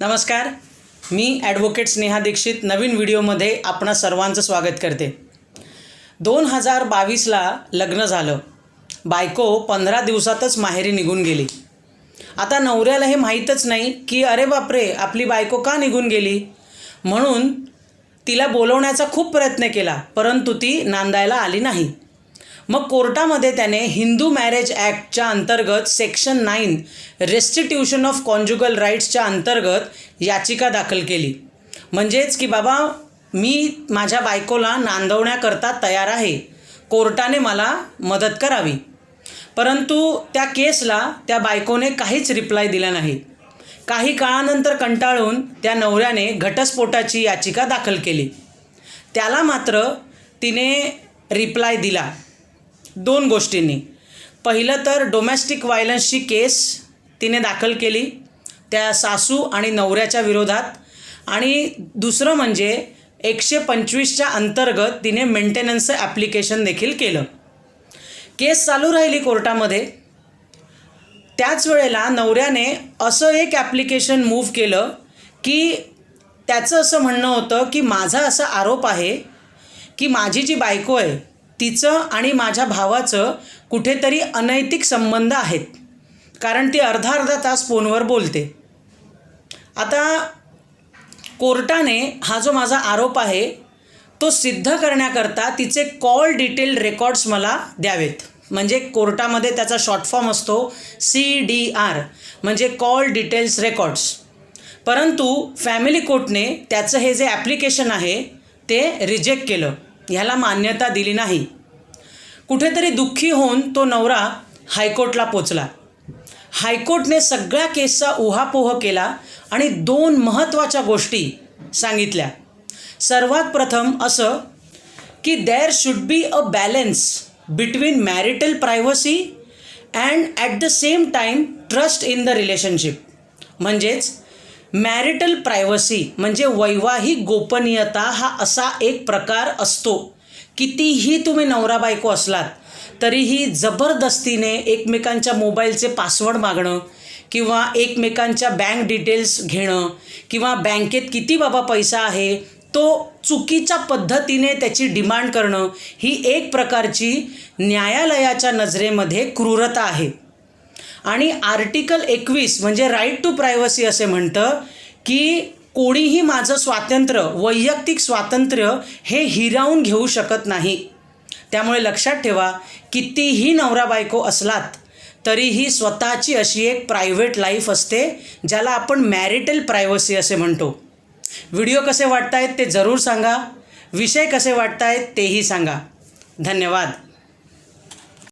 नमस्कार. मी ॲडव्होकेट स्नेहा दीक्षित. नवीन व्हिडिओमध्ये आपणा सर्वांचं स्वागत करते. दोन हजार बावीसला लग्न झालं. बायको पंधरा दिवसातच माहेरी निघून गेली. आता नवऱ्याला हे माहीतच नाही की अरे बापरे आपली बायको का निघून गेली? म्हणून तिला बोलवण्याचा खूप प्रयत्न केला परंतु ती नांदायला आली नाही. मग कोर्टामध्ये त्याने हिंदू मॅरेज ॲक्टच्या अंतर्गत section nine restitution of conjugal राईट्सच्या अंतर्गत याचिका दाखल केली. म्हणजेच की बाबा मी माझ्या बायकोला नांदवण्याकरता तयार आहे. कोर्टाने मला मदत करावी. परंतु त्या केसला त्या बायकोने काहीच रिप्लाय दिला नाही. काही काळानंतर कंटाळून त्या नवऱ्याने घटस्फोटाची याचिका दाखल केली. त्याला मात्र तिने रिप्लाय दिला. दोन गोष्टींनी. पहिलं तर डोमॅस्टिक व्हायलन्सची केस तिने दाखल केली त्या सासू आणि नवऱ्याच्या विरोधात. आणि दुसरं म्हणजे एकशे पंचवीसच्या अंतर्गत तिने मेंटेनन्सचं ॲप्लिकेशन देखील केलं. केस चालू राहिली कोर्टामध्ये. त्याच वेळेला नवऱ्याने असं एक ॲप्लिकेशन मूव्ह केलं की त्याचं असं म्हणणं होतं की माझा असा आरोप आहे की माझी जी बायको आहे तिचं आणि माझ्या भावाचं कुठेतरी अनैतिक संबंध आहेत. कारण ती अर्धा अर्धा तास फोनवर बोलते. आता कोर्टाने हा जो माझा आरोप आहे तो सिद्ध करण्याकरता तिचे कॉल डिटेल रेकॉर्ड्स मला द्यावेत. म्हणजे कोर्टामध्ये त्याचा शॉर्ट फॉर्म असतो सी डी आर म्हणजे कॉल डिटेल्स रेकॉर्ड्स. परंतु फॅमिली कोर्टने त्याचं हे जे ॲप्लिकेशन आहे ते रिजेक्ट केलं. ह्याला मान्यता दिली नाही. कुठेतरी दुःखी होऊन तो नवरा हायकोर्टला पोचला. हायकोर्टने सगळ्या केसचा उहापोह केला आणि दोन महत्त्वाच्या गोष्टी सांगितल्या. सर्वात प्रथम असं की there should be a balance between marital privacy and at the same time trust in the relationship म्हणजेच मॅरिटल प्रायव्हसी म्हणजे वैवाहिक गोपनीयता हा असा एक प्रकार असतो. कितीही तुम्ही नवरा बायको असलात तरीही जबरदस्तीने एकमेकांच्या मोबाईलचे पासवर्ड मागणं किंवा एकमेकांच्या बँक डिटेल्स घेणं किंवा बँकेत किती बाबा पैसा आहे तो चुकीच्या पद्धतीने त्याची डिमांड करणं ही एक प्रकारची न्यायालयाच्या नजरेमध्ये क्रूरता आहे. आणि आर्टिकल एकवीस म्हणजे राईट टू प्रायव्हसी असे म्हणतं की कोणीही माझं स्वातंत्र्य वैयक्तिक स्वातंत्र्य हे हिरावून घेऊ शकत नाही. त्यामुळे लक्षात ठेवा कितीही नवरा बायको असलात तरीही स्वतःची अशी एक प्रायव्हेट लाईफ असते ज्याला आपण मॅरिटल प्रायव्हसी असे म्हणतो. व्हिडिओ कसे वाटत आहेत ते जरूर सांगा विषय कसे वाटत आहेत तेही सांगा. धन्यवाद.